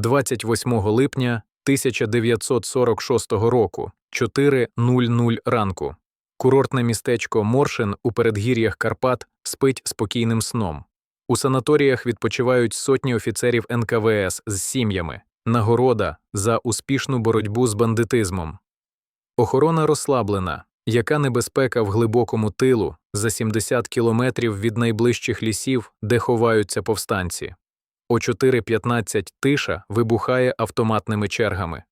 28 липня 1946 року, 4.00 ранку. Курортне містечко Моршин у передгір'ях Карпат спить спокійним сном. У санаторіях відпочивають сотні офіцерів НКВС з сім'ями, нагорода за успішну боротьбу з бандитизмом. Охорона розслаблена, яка небезпека в глибокому тилу за 70 кілометрів від найближчих лісів, де ховаються повстанці. О 4.15 тиша вибухає автоматними чергами.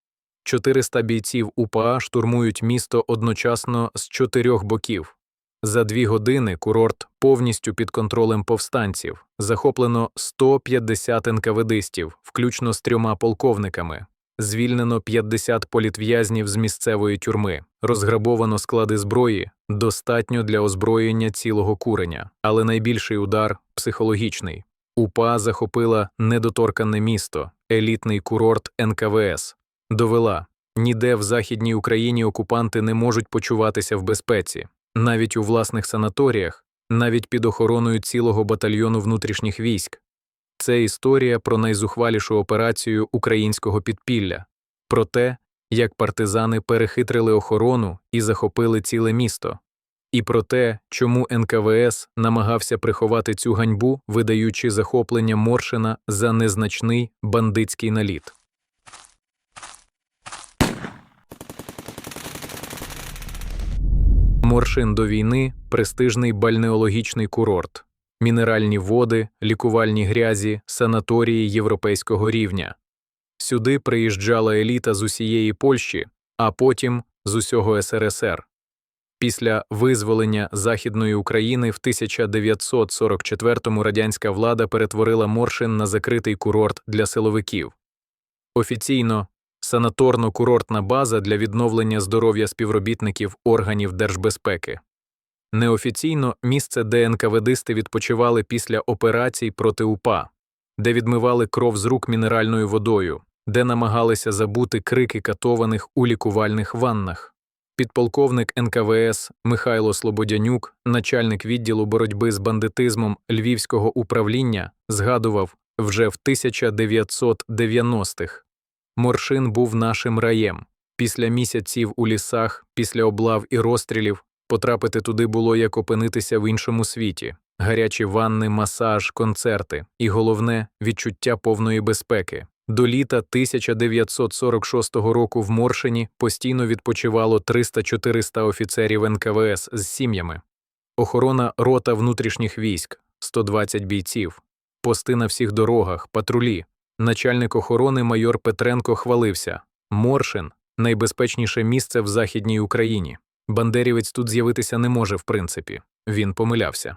400 бійців УПА штурмують місто одночасно з чотирьох боків. За дві години курорт повністю під контролем повстанців. Захоплено 150 НКВДистів, включно з трьома полковниками. Звільнено 50 політв'язнів з місцевої тюрми, розграбовано склади зброї, достатньо для озброєння цілого куреня, але найбільший удар психологічний. УПА захопила недоторкане місто, елітний курорт НКВС. Довела ніде в Західній Україні окупанти не можуть почуватися в безпеці, навіть у власних санаторіях, навіть під охороною цілого батальйону внутрішніх військ. Це історія про найзухвалішу операцію українського підпілля, про те, як партизани перехитрили охорону і захопили ціле місто, і про те, чому НКВС намагався приховати цю ганьбу, видаючи захоплення Моршина за незначний бандитський наліт. Моршин до війни престижний бальнеологічний курорт, мінеральні води, лікувальні грязі, санаторії європейського рівня. Сюди приїжджала еліта з усієї Польщі, а потім з усього СРСР. Після визволення Західної України в 1944-му радянська влада перетворила Моршин на закритий курорт для силовиків. Офіційно санаторно-курортна база для відновлення здоров'я співробітників органів держбезпеки. Неофіційно місце, де НКВДисти відпочивали після операцій проти УПА, де відмивали кров з рук мінеральною водою, де намагалися забути крики катованих у лікувальних ваннах. Підполковник НКВС Михайло Слободянюк, начальник відділу боротьби з бандитизмом Львівського управління, згадував вже в 1990-х. Моршин був нашим раєм. Після місяців у лісах, після облав і розстрілів, потрапити туди було як опинитися в іншому світі гарячі ванни, масаж, концерти і головне відчуття повної безпеки. До літа 1946 року в Моршині постійно відпочивало 300-400 офіцерів НКВС з сім'ями, охорона рота внутрішніх військ, 120 бійців, пости на всіх дорогах, патрулі. Начальник охорони майор Петренко хвалився Моршин найбезпечніше місце в Західній Україні. Бандерівець тут з'явитися не може, в принципі. Він помилявся.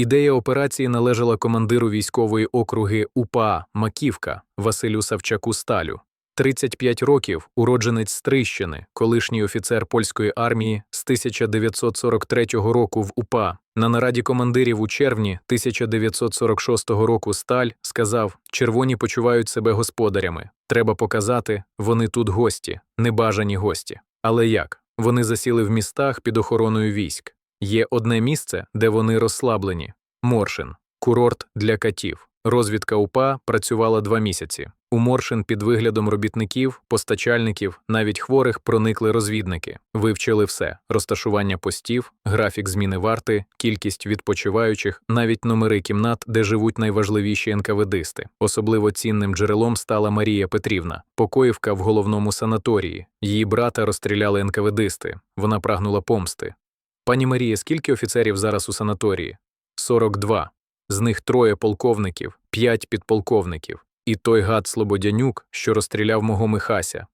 Ідея операції належала командиру військової округи УПА Маківка Василю Савчаку Сталю. 35 років, уродженець Стрищини, колишній офіцер польської армії з 1943 року в УПА. На нараді командирів у червні 1946 року Сталь сказав: червоні почувають себе господарями. Треба показати, вони тут гості, небажані гості. Але як? Вони засіли в містах під охороною військ. Є одне місце, де вони розслаблені Моршин, курорт для катів. Розвідка УПА працювала два місяці. У Моршин під виглядом робітників, постачальників, навіть хворих проникли розвідники, вивчили все: розташування постів, графік зміни варти, кількість відпочиваючих, навіть номери кімнат, де живуть найважливіші НКВДисти. Особливо цінним джерелом стала Марія Петрівна, покоївка в головному санаторії. Її брата розстріляли НКВДисти. Вона прагнула помсти. Пані Марія, скільки офіцерів зараз у санаторії? 42. З них троє полковників, п'ять підполковників, і той гад Слободянюк, що розстріляв мого Михася.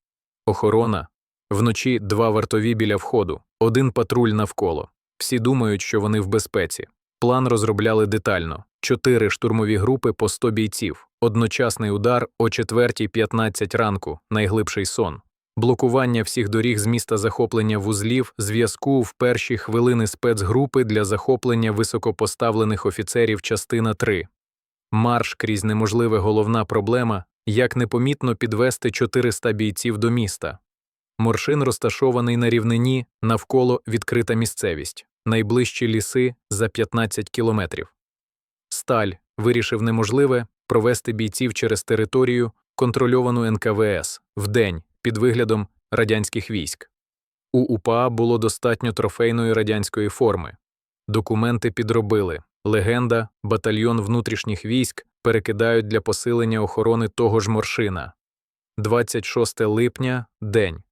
Охорона. Вночі два вартові біля входу, один патруль навколо. Всі думають, що вони в безпеці. План розробляли детально: чотири штурмові групи по 100 бійців, одночасний удар о 4.15 ранку, найглибший сон блокування всіх доріг з міста захоплення вузлів, зв'язку в перші хвилини спецгрупи для захоплення високопоставлених офіцерів частина 3. Марш крізь неможливе головна проблема як непомітно підвести 400 бійців до міста. Моршин розташований на рівнині, навколо відкрита місцевість, найближчі ліси за 15 кілометрів. Сталь вирішив неможливе провести бійців через територію, контрольовану НКВС, вдень, під виглядом радянських військ. У УПА було достатньо трофейної радянської форми. Документи підробили. Легенда, батальйон внутрішніх військ перекидають для посилення охорони того ж Моршина. 26 липня – день.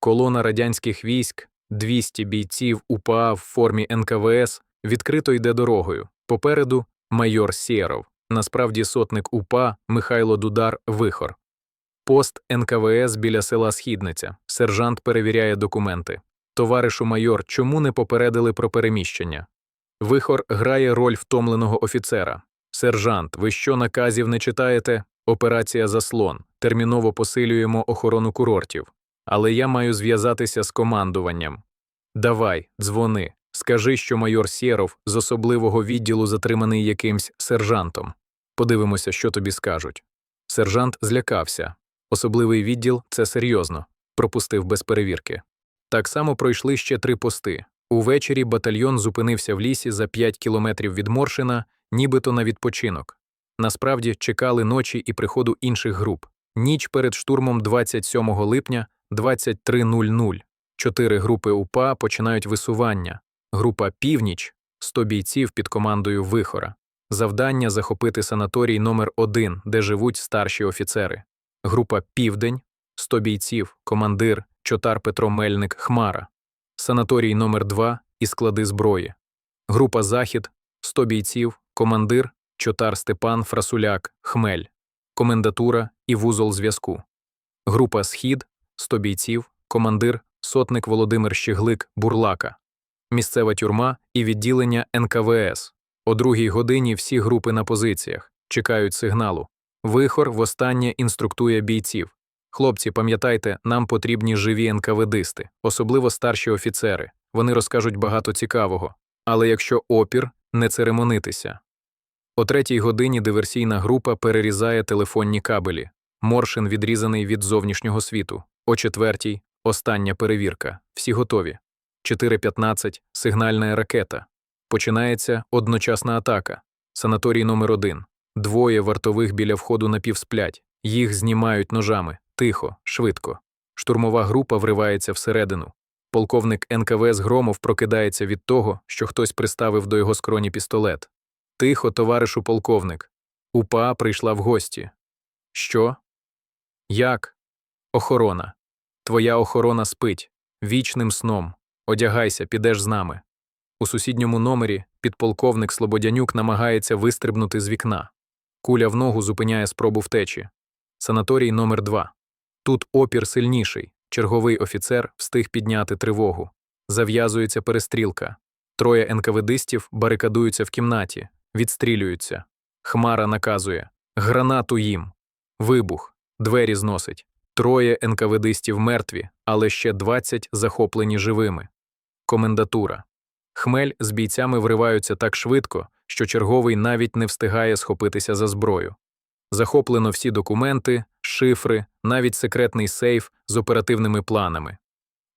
Колона радянських військ, 200 бійців УПА в формі НКВС відкрито йде дорогою. Попереду майор Сєров, насправді сотник УПА Михайло Дудар Вихор. Пост НКВС біля села Східниця. Сержант перевіряє документи. Товаришу майор, чому не попередили про переміщення? Вихор грає роль втомленого офіцера. Сержант, ви що наказів не читаєте? Операція заслон. Терміново посилюємо охорону курортів. Але я маю зв'язатися з командуванням. Давай, дзвони. Скажи, що майор Сєров з особливого відділу затриманий якимсь сержантом. Подивимося, що тобі скажуть. Сержант злякався. Особливий відділ це серйозно. Пропустив без перевірки. Так само пройшли ще три пости. Увечері батальйон зупинився в лісі за 5 кілометрів від Моршина, нібито на відпочинок. Насправді чекали ночі і приходу інших груп. Ніч перед штурмом 27 липня 23.00. Чотири групи УПА починають висування. Група Північ 100 бійців під командою Вихора. Завдання захопити санаторій номер 1 де живуть старші офіцери. Група Південь 100 бійців, командир, чотар Петро Мельник Хмара. Санаторій номер 2 і склади зброї. Група Захід 100 бійців, командир, чотар Степан Фрасуляк Хмель. Комендатура і вузол зв'язку. Група Схід 100 бійців, командир, сотник Володимир Щеглик Бурлака. Місцева тюрма і відділення НКВС. О другій годині всі групи на позиціях чекають сигналу. Вихор востаннє інструктує бійців. Хлопці, пам'ятайте, нам потрібні живі НКВДисти, особливо старші офіцери. Вони розкажуть багато цікавого. Але якщо опір, не церемонитися. О третій годині диверсійна група перерізає телефонні кабелі. Моршин відрізаний від зовнішнього світу. О четвертій остання перевірка. Всі готові. 4.15 сигнальна ракета. Починається одночасна атака. Санаторій номер 1 Двоє вартових біля входу напівсплять. Їх знімають ножами. Тихо, швидко. Штурмова група вривається всередину. Полковник НКВС Громов прокидається від того, що хтось приставив до його скроні пістолет. Тихо, товаришу полковник. УПА прийшла в гості. Що? Як? Охорона. Твоя охорона спить. Вічним сном. Одягайся, підеш з нами. У сусідньому номері підполковник Слободянюк намагається вистрибнути з вікна. Куля в ногу зупиняє спробу втечі. Санаторій номер 2 Тут опір сильніший. Черговий офіцер встиг підняти тривогу. Зав'язується перестрілка. Троє НКВДистів барикадуються в кімнаті, відстрілюються. Хмара наказує Гранату їм. Вибух. Двері зносить. Троє НКВДистів мертві, але ще 20 захоплені живими. Комендатура. Хмель з бійцями вриваються так швидко, що черговий навіть не встигає схопитися за зброю. Захоплено всі документи, шифри, навіть секретний сейф з оперативними планами.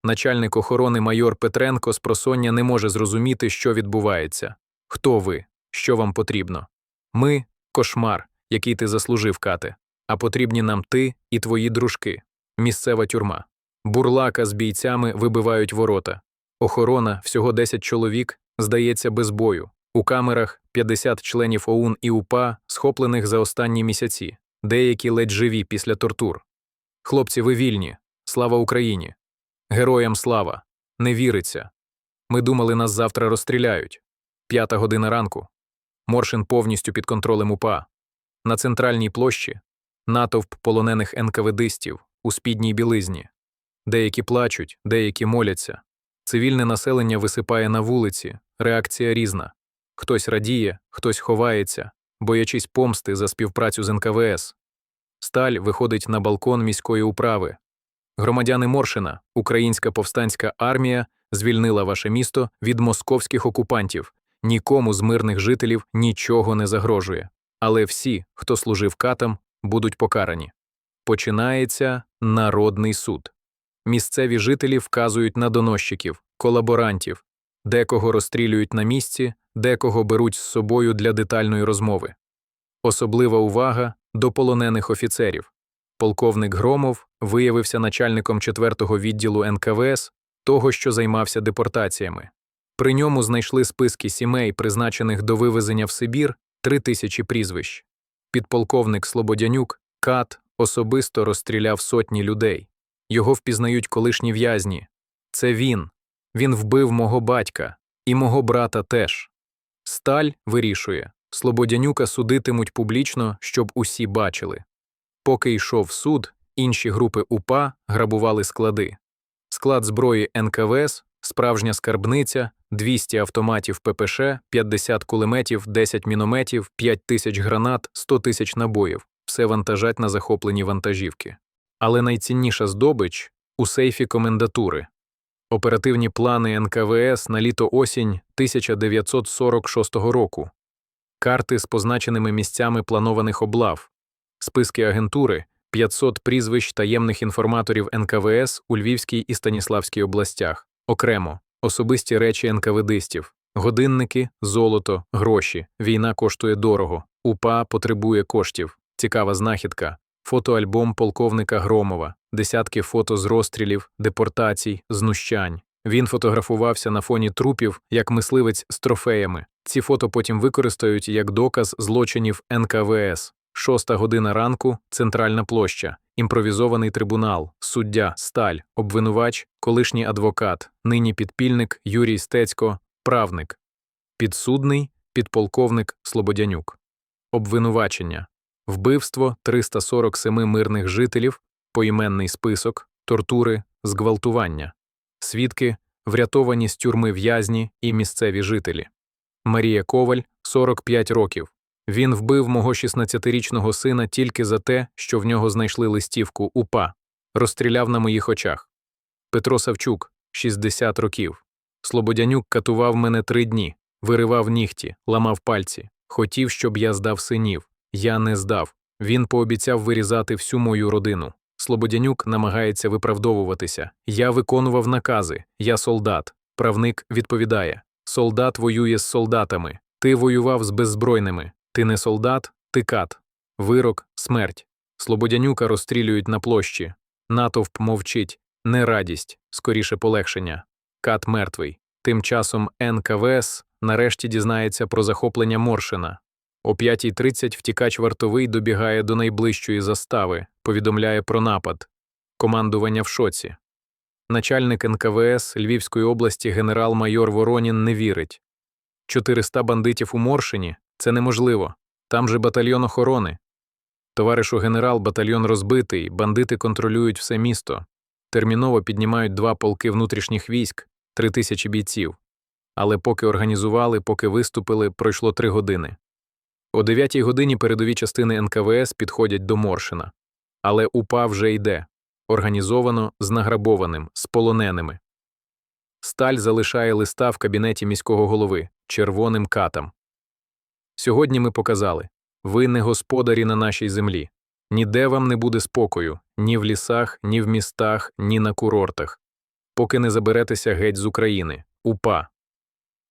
Начальник охорони майор Петренко з просоння не може зрозуміти, що відбувається. Хто ви? Що вам потрібно? Ми кошмар, який ти заслужив, кате, а потрібні нам ти і твої дружки, місцева тюрма. Бурлака з бійцями вибивають ворота. Охорона, всього 10 чоловік, здається, без бою. У камерах 50 членів ОУН і УПА, схоплених за останні місяці, деякі ледь живі після тортур. Хлопці, ви вільні. Слава Україні! Героям слава! Не віриться. Ми думали, нас завтра розстріляють. П'ята година ранку. Моршин повністю під контролем УПА. На центральній площі натовп полонених НКВДистів у спідній білизні. Деякі плачуть, деякі моляться. Цивільне населення висипає на вулиці, реакція різна. Хтось радіє, хтось ховається, боячись помсти за співпрацю з НКВС. Сталь виходить на балкон міської управи. Громадяни Моршина, Українська повстанська армія звільнила ваше місто від московських окупантів. Нікому з мирних жителів нічого не загрожує. Але всі, хто служив катам, будуть покарані. Починається народний суд. Місцеві жителі вказують на доносчиків, колаборантів, декого розстрілюють на місці, декого беруть з собою для детальної розмови. Особлива увага до полонених офіцерів. Полковник Громов виявився начальником 4-го відділу НКВС, того, що займався депортаціями. При ньому знайшли списки сімей, призначених до вивезення в Сибір, три тисячі прізвищ. Підполковник Слободянюк, Кат, особисто розстріляв сотні людей. Його впізнають колишні в'язні. Це він. Він вбив мого батька, і мого брата теж. Сталь вирішує Слободянюка судитимуть публічно, щоб усі бачили. Поки йшов суд, інші групи УПА грабували склади. Склад зброї НКВС, справжня скарбниця, 200 автоматів ППШ, 50 кулеметів, 10 мінометів, 5 тисяч гранат, 100 тисяч набоїв все вантажать на захоплені вантажівки. Але найцінніша здобич у сейфі комендатури. Оперативні плани НКВС на літо-осінь 1946 року, карти з позначеними місцями планованих облав, списки агентури, 500 прізвищ таємних інформаторів НКВС у Львівській і Станіславській областях, окремо, особисті речі НКВДистів, годинники, золото, гроші, війна коштує дорого, УПА потребує коштів, цікава знахідка, фотоальбом полковника Громова, десятки фото з розстрілів, депортацій, знущань. Він фотографувався на фоні трупів як мисливець з трофеями. Ці фото потім використають як доказ злочинів НКВС. Шоста година ранку, центральна площа, імпровізований трибунал, суддя, сталь, обвинувач, колишній адвокат, нині підпільник Юрій Стецько, правник, підсудний, підполковник Слободянюк. Обвинувачення вбивство 347 мирних жителів, поіменний список, тортури, зґвалтування, свідки, врятовані з тюрми в'язні і місцеві жителі. Марія Коваль, 45 років. Він вбив мого 16-річного сина тільки за те, що в нього знайшли листівку УПА, розстріляв на моїх очах. Петро Савчук, 60 років. Слободянюк катував мене три дні, виривав нігті, ламав пальці, хотів, щоб я здав синів. Я не здав. Він пообіцяв вирізати всю мою родину. Слободянюк намагається виправдовуватися. Я виконував накази, я солдат. Правник відповідає: Солдат воює з солдатами. Ти воював з беззбройними. Ти не солдат, ти кат. Вирок, смерть. Слободянюка розстрілюють на площі. Натовп мовчить, не радість, скоріше полегшення. Кат мертвий. Тим часом НКВС нарешті дізнається про захоплення Моршина. О 5.30 втікач вартовий добігає до найближчої застави, повідомляє про напад. Командування в шоці. Начальник НКВС Львівської області генерал-майор Воронін не вірить. 400 бандитів у Моршині це неможливо. Там же батальйон охорони. Товаришу генерал, батальйон розбитий, бандити контролюють все місто. Терміново піднімають два полки внутрішніх військ, три тисячі бійців. Але поки організували, поки виступили, пройшло три години. О 9 годині передові частини НКВС підходять до Моршина. Але УПА вже йде організовано, з награбованим, з полоненими. Сталь залишає листа в кабінеті міського голови червоним катам. Сьогодні ми показали ви не господарі на нашій землі. Ніде вам не буде спокою, ні в лісах, ні в містах, ні на курортах. Поки не заберетеся геть з України. УПА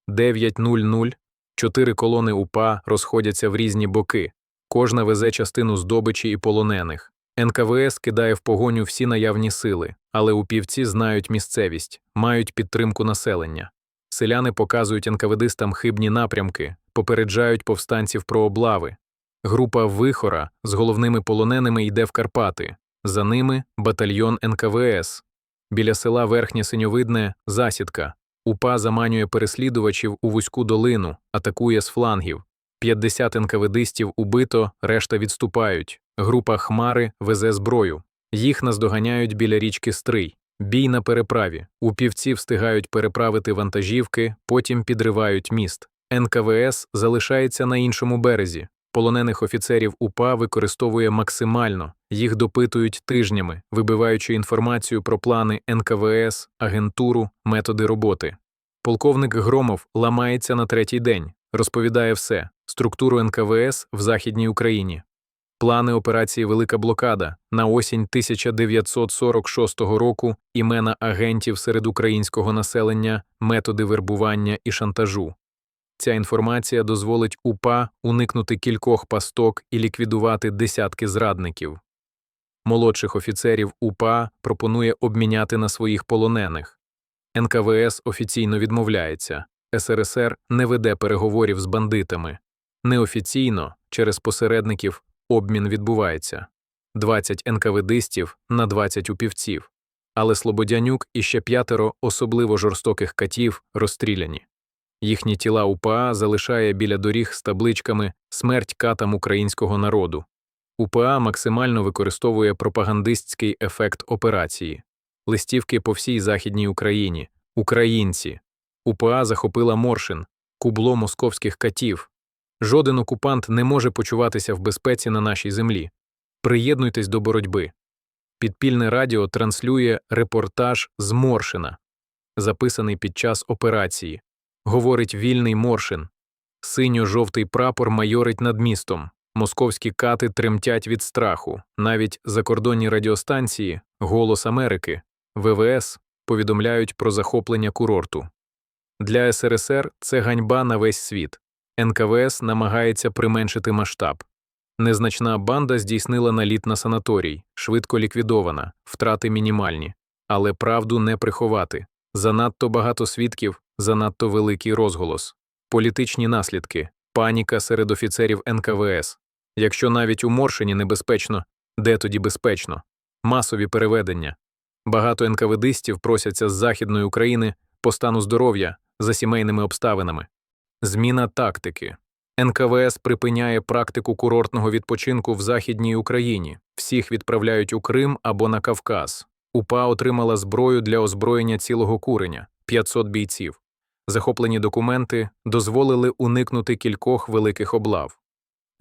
9.00 Чотири колони УПА розходяться в різні боки, кожна везе частину здобичі і полонених. НКВС кидає в погоню всі наявні сили, але упівці знають місцевість, мають підтримку населення. Селяни показують НКВДистам хибні напрямки, попереджають повстанців про облави. Група Вихора з головними полоненими йде в Карпати, за ними батальйон НКВС. Біля села Верхнє Синьовидне засідка. УПА заманює переслідувачів у вузьку долину, атакує з флангів. 50 НКВДистів убито, решта відступають. Група Хмари везе зброю. Їх наздоганяють біля річки Стрий. Бій на переправі. Упівці встигають переправити вантажівки, потім підривають міст. НКВС залишається на іншому березі. Полонених офіцерів УПА використовує максимально, їх допитують тижнями, вибиваючи інформацію про плани НКВС, агентуру, методи роботи. Полковник Громов ламається на третій день, розповідає все структуру НКВС в Західній Україні, плани операції Велика Блокада на осінь 1946 року, імена агентів серед українського населення, методи вербування і шантажу. Ця інформація дозволить УПА уникнути кількох пасток і ліквідувати десятки зрадників. Молодших офіцерів УПА пропонує обміняти на своїх полонених. НКВС офіційно відмовляється. СРСР не веде переговорів з бандитами. Неофіційно, через посередників, обмін відбувається 20 НКВДистів на 20 упівців. Але Слободянюк і ще п'ятеро особливо жорстоких катів розстріляні. Їхні тіла УПА залишає біля доріг з табличками Смерть катам українського народу. УПА максимально використовує пропагандистський ефект операції, листівки по всій Західній Україні, українці. УПА захопила Моршин, кубло московських катів. Жоден окупант не може почуватися в безпеці на нашій землі. Приєднуйтесь до боротьби. Підпільне радіо транслює репортаж з Моршина, записаний під час операції. Говорить вільний Моршин. Синьо-жовтий прапор майорить над містом. Московські кати тремтять від страху. Навіть закордонні радіостанції Голос Америки, ВВС повідомляють про захоплення курорту. Для СРСР це ганьба на весь світ. НКВС намагається применшити масштаб. Незначна банда здійснила наліт на санаторій, швидко ліквідована, втрати мінімальні, але правду не приховати. Занадто багато свідків, занадто великий розголос, політичні наслідки, паніка серед офіцерів НКВС. Якщо навіть у Моршині небезпечно, де тоді безпечно? Масові переведення. Багато НКВДистів просяться з Західної України по стану здоров'я за сімейними обставинами. Зміна тактики. НКВС припиняє практику курортного відпочинку в Західній Україні. Всіх відправляють у Крим або на Кавказ. УПА отримала зброю для озброєння цілого куреня 500 бійців. Захоплені документи дозволили уникнути кількох великих облав.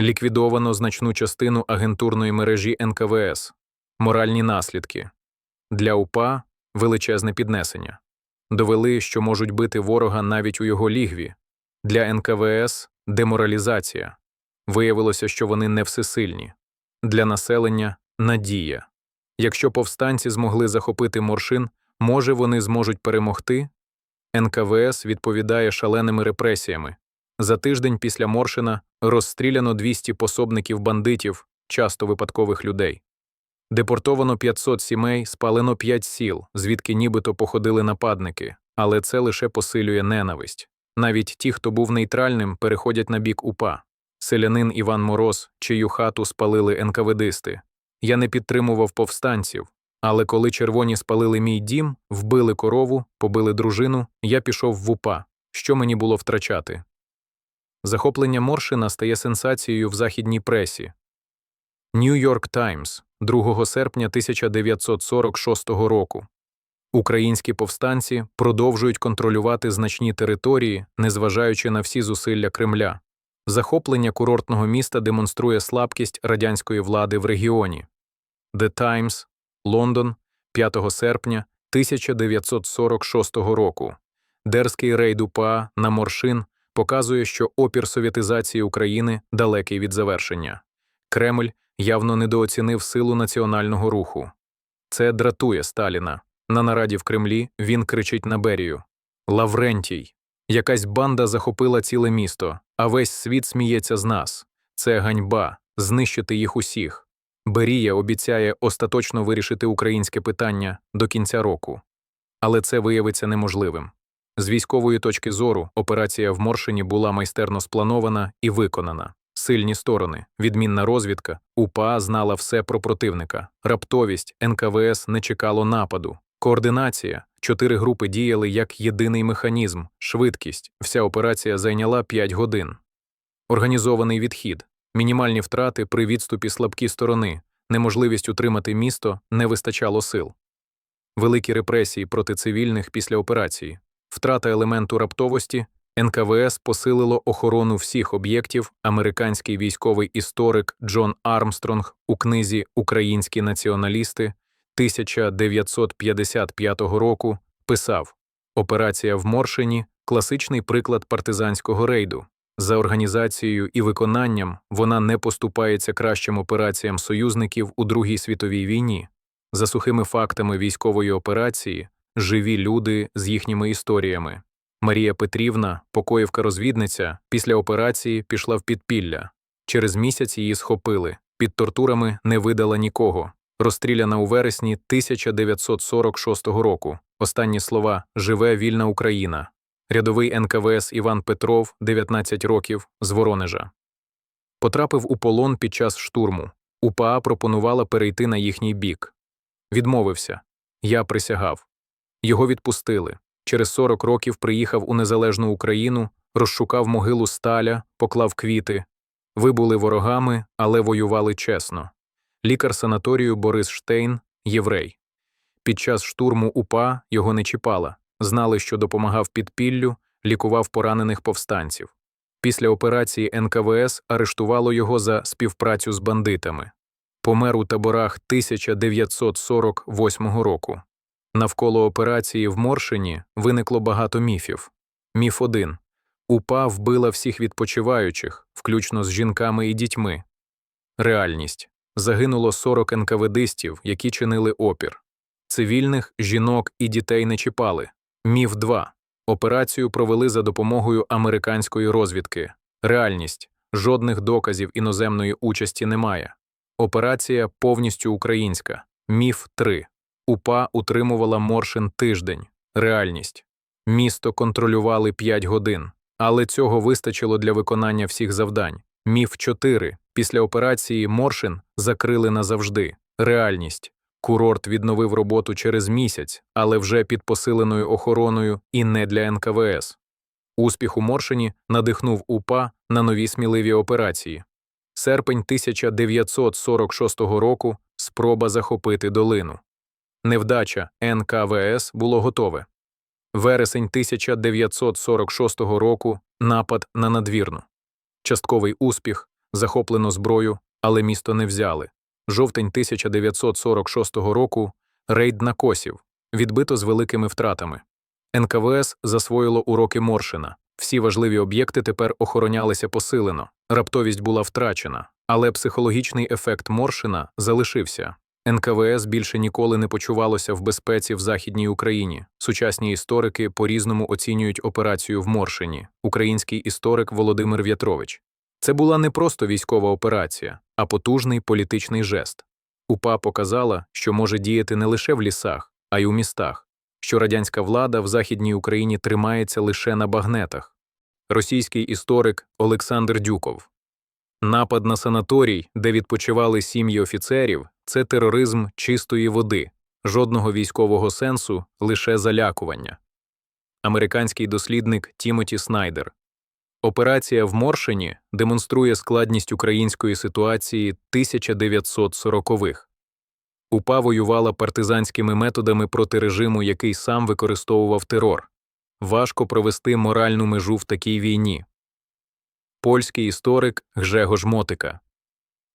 Ліквідовано значну частину агентурної мережі НКВС, моральні наслідки. Для УПА величезне піднесення. Довели, що можуть бити ворога навіть у його лігві. Для НКВС деморалізація. Виявилося, що вони не всесильні. Для населення надія. Якщо повстанці змогли захопити моршин, може вони зможуть перемогти? НКВС відповідає шаленими репресіями. За тиждень після Моршина розстріляно 200 пособників бандитів, часто випадкових людей. Депортовано 500 сімей, спалено 5 сіл, звідки нібито походили нападники, але це лише посилює ненависть. Навіть ті, хто був нейтральним, переходять на бік УПА. Селянин Іван Мороз, чию хату спалили НКВДисти. Я не підтримував повстанців, але коли червоні спалили мій дім, вбили корову, побили дружину, я пішов в УПА. Що мені було втрачати? Захоплення Моршина стає сенсацією в західній пресі. Нью-Йорк Таймс 2 серпня 1946 року. Українські повстанці продовжують контролювати значні території, незважаючи на всі зусилля Кремля. Захоплення курортного міста демонструє слабкість радянської влади в регіоні. The Times, Лондон, 5 серпня 1946 року. Дерзкий рейд УПА на Моршин показує, що опір совєтизації України далекий від завершення. Кремль явно недооцінив силу національного руху. Це дратує Сталіна. На нараді в Кремлі він кричить на Берію Лаврентій. Якась банда захопила ціле місто, а весь світ сміється з нас. Це ганьба, знищити їх усіх. Берія обіцяє остаточно вирішити українське питання до кінця року. Але це виявиться неможливим. З військової точки зору операція в Моршині була майстерно спланована і виконана. Сильні сторони, відмінна розвідка, УПА знала все про противника, раптовість НКВС не чекало нападу, координація. Чотири групи діяли як єдиний механізм, швидкість. Вся операція зайняла 5 годин. Організований відхід, мінімальні втрати при відступі слабкі сторони, неможливість утримати місто не вистачало сил. Великі репресії проти цивільних після операції, втрата елементу раптовості, НКВС посилило охорону всіх об'єктів. Американський військовий історик Джон Армстронг у книзі Українські націоналісти 1955 року писав Операція в Моршині класичний приклад партизанського рейду. За організацією і виконанням вона не поступається кращим операціям союзників у Другій світовій війні. За сухими фактами військової операції живі люди з їхніми історіями. Марія Петрівна, покоївка розвідниця, після операції пішла в підпілля. Через місяць її схопили. Під тортурами не видала нікого. розстріляна у вересні 1946 року. Останні слова Живе вільна Україна. Рядовий НКВС Іван Петров, 19 років, з Воронежа. Потрапив у полон під час штурму. УПА пропонувала перейти на їхній бік. Відмовився. Я присягав. Його відпустили. Через 40 років приїхав у незалежну Україну, розшукав могилу Сталя, поклав квіти. Ви були ворогами, але воювали чесно. Лікар санаторію Борис Штейн, єврей. Під час штурму УПА його не чіпала. Знали, що допомагав підпіллю, лікував поранених повстанців. Після операції НКВС арештувало його за співпрацю з бандитами. Помер у таборах 1948 року. Навколо операції в Моршині виникло багато міфів. Міф 1. УПА вбила всіх відпочиваючих, включно з жінками і дітьми. Реальність. Загинуло 40 НКВДистів, які чинили опір. Цивільних, жінок і дітей не чіпали. Міф 2. Операцію провели за допомогою американської розвідки. Реальність. Жодних доказів іноземної участі немає. Операція повністю українська. Міф 3. УПА утримувала Моршин тиждень. Реальність. Місто контролювали 5 годин. Але цього вистачило для виконання всіх завдань. Міф 4. Після операції Моршин закрили назавжди. Реальність. Курорт відновив роботу через місяць, але вже під посиленою охороною і не для НКВС. Успіх у Моршині надихнув УПА на нові сміливі операції. Серпень 1946 року спроба захопити долину. Невдача НКВС було готове. Вересень 1946 року напад на надвірну. Частковий успіх, захоплено зброю, але місто не взяли. Жовтень 1946 року рейд на косів, відбито з великими втратами. НКВС засвоїло уроки Моршина. Всі важливі об'єкти тепер охоронялися посилено, раптовість була втрачена, але психологічний ефект Моршина залишився. НКВС більше ніколи не почувалося в безпеці в Західній Україні. Сучасні історики по-різному оцінюють операцію в Моршині. Український історик Володимир В'ятрович. Це була не просто військова операція, а потужний політичний жест. УПА показала, що може діяти не лише в лісах, а й у містах, що радянська влада в Західній Україні тримається лише на багнетах. Російський історик Олександр Дюков. Напад на санаторій, де відпочивали сім'ї офіцерів, це тероризм чистої води, жодного військового сенсу, лише залякування. Американський дослідник Тімоті Снайдер. Операція в Моршині демонструє складність української ситуації 1940-х. УПА воювала партизанськими методами проти режиму, який сам використовував терор. Важко провести моральну межу в такій війні. Польський історик Гжегош Мотика.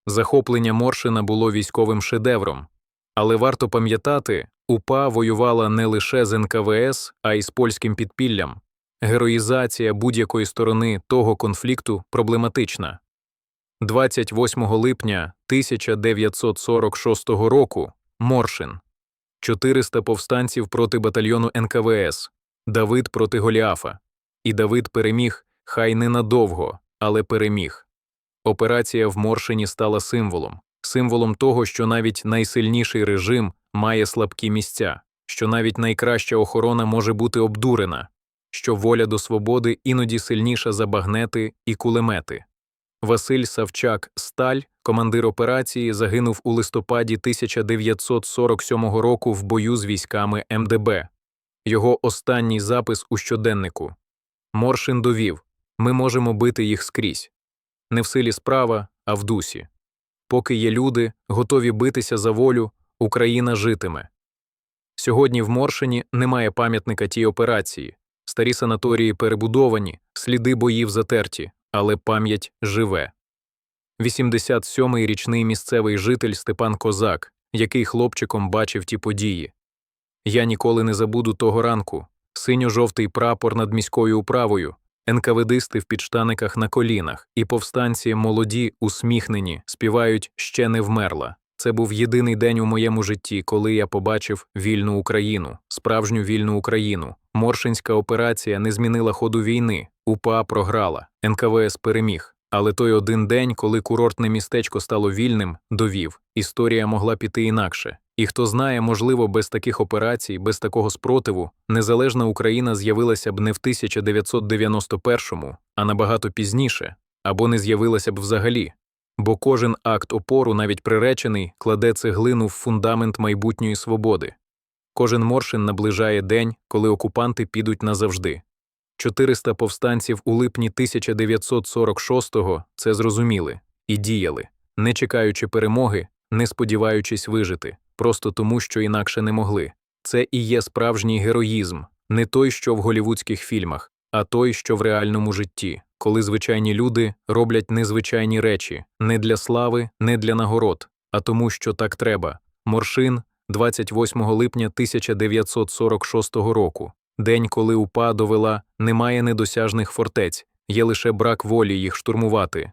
Захоплення Моршина було військовим шедевром, але варто пам'ятати, УПА воювала не лише з НКВС, а й з польським підпіллям. Героїзація будь-якої сторони того конфлікту проблематична. 28 липня 1946 року Моршин 400 повстанців проти батальйону НКВС, Давид проти Голіафа. І Давид переміг, хай ненадовго, але переміг. Операція в Моршині стала символом, символом того, що навіть найсильніший режим має слабкі місця, що навіть найкраща охорона може бути обдурена, що воля до свободи іноді сильніша за багнети і кулемети. Василь Савчак Сталь, командир операції, загинув у листопаді 1947 року в бою з військами МДБ. Його останній запис у щоденнику. Моршин довів ми можемо бити їх скрізь. Не в силі справа, а в дусі. Поки є люди, готові битися за волю, Україна житиме. Сьогодні в Моршині немає пам'ятника тій операції. Старі санаторії перебудовані, сліди боїв затерті, але пам'ять живе. 87-й річний місцевий житель Степан Козак, який хлопчиком бачив ті події. Я ніколи не забуду того ранку синьо-жовтий прапор над міською управою, НКВДисти в підштаниках на колінах, і повстанці молоді, усміхнені, співають ще не вмерла. Це був єдиний день у моєму житті, коли я побачив вільну Україну, справжню вільну Україну. Моршинська операція не змінила ходу війни, УПА програла, НКВС переміг, Але той один день, коли курортне містечко стало вільним, довів, історія могла піти інакше. І хто знає, можливо, без таких операцій, без такого спротиву, незалежна Україна з'явилася б не в 1991-му, а набагато пізніше, або не з'явилася б взагалі. Бо кожен акт опору, навіть приречений, кладе цеглину в фундамент майбутньої свободи. Кожен моршин наближає день, коли окупанти підуть назавжди. 400 повстанців у липні 1946-го це зрозуміли і діяли, не чекаючи перемоги, не сподіваючись вижити, просто тому, що інакше не могли. Це і є справжній героїзм, не той, що в голівудських фільмах, а той, що в реальному житті, коли звичайні люди роблять незвичайні речі не для слави, не для нагород, а тому, що так треба. Моршин, 28 липня 1946 року. День, коли УПА довела, немає недосяжних фортець, є лише брак волі їх штурмувати,